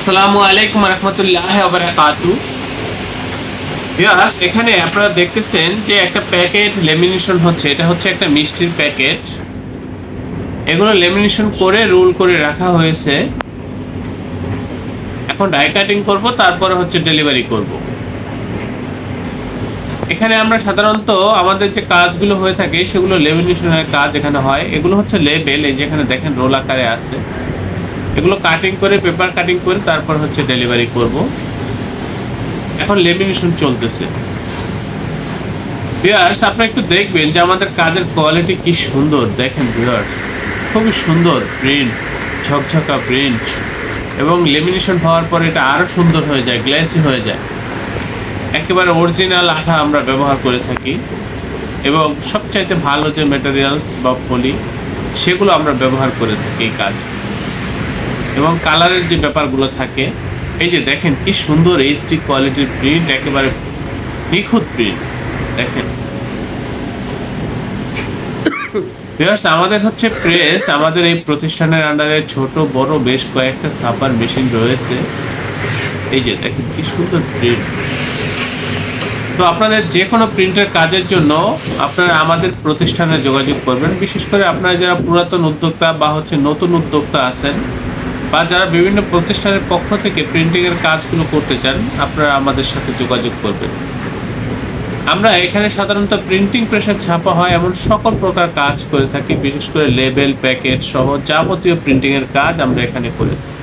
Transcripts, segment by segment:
আসসালামু আলাইকুম রহমতুল্লাহ বারাকাতু ভিউয়ার্স এখানে আপনারা দেখতেছেন যে একটা প্যাকেট লেমিনেশন হচ্ছে। এটা হচ্ছে একটা মিষ্টির প্যাকেট। এগুলো লেমিনেশন করে রোল করে রাখা হয়েছে। এখন ডাই কাটিং করব, তারপরে হচ্ছে ডেলিভারি করব। এখানে আমরা সাধারণত আমাদের যে কাজগুলো হয়ে থাকে, সেগুলো লেমিনেশনের কাজ এখানে হয়। এগুলো হচ্ছে লেবেল এই যেখানে দেখেন রোল আকারে আছে। এগুলো কাটিং করে পেপার কাটিং করে তারপর হচ্ছে ডেলিভারি করব। এখন লেমিনেশন চলতেছে। ভিউয়ার্স আপনারা একটু দেখবেন যে আমাদের কাজের কোয়ালিটি কি সুন্দর। দেখেন ভিউয়ার্স খুবই সুন্দর প্রিন্ট ঝকঝকা প্রিন্ট এবং লেমিনেশন হওয়ার পর এটা আরও সুন্দর হয়ে যায় গ্লেসি হয়ে যায়। একেবারে অরিজিনাল আঠা আমরা ব্যবহার করে থাকি এবং সবচাইতে ভালো যে ম্যাটেরিয়ালস বা পলি সেগুলো আমরা ব্যবহার করে থাকি এই কাজ। এবং কালারের যে ব্যাপারগুলো থাকে, এই যে দেখেন কি সুন্দর এইচডি কোয়ালিটির প্রিন্ট একেবারে নিখুঁত প্রিন্ট দেখেন। আমাদের হচ্ছে প্রেস আমাদের এই প্রতিষ্ঠানের আন্ডারে ছোট, বড় বেশ কয়েকটা ছাপার মেশিন রয়েছে। এই যে দেখেন কি সুন্দর প্রিন্ট তো আপনাদের যে কোনো প্রিন্টের কাজের জন্য আপনারা আমাদের প্রতিষ্ঠানে যোগাযোগ করবেন। বিশেষ করে আপনারা যারা পুরাতন উদ্যোক্তা বা হচ্ছে নতুন উদ্যোক্তা আছেন বা যারা বিভিন্ন প্রতিষ্ঠানের পক্ষ থেকে প্রিন্টিংয়ের কাজগুলো করতে চান, আপনারা আমাদের সাথে যোগাযোগ করবেন। আমরা এখানে সাধারণত প্রিন্টিং প্রেসার ছাপা হয় এমন সকল প্রকার কাজ করে থাকি, বিশেষ করে লেবেল প্যাকেট সহ যাবতীয় প্রিন্টিংয়ের কাজ আমরা এখানে করে থাকি।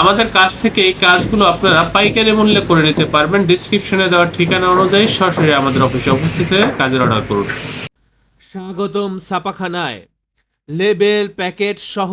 আমাদের কাছ থেকে এই কাজগুলো আপনারা পাইকারি মূল্যে করে নিতে পারবেন। ডিসক্রিপশনে দেওয়া ঠিকানা অনুযায়ী সরাসরি আমাদের অফিসে উপস্থিত হয়ে কাজের অর্ডার করুন। স্বাগতম ছাপাখানায়। লেবেল প্যাকেট সহ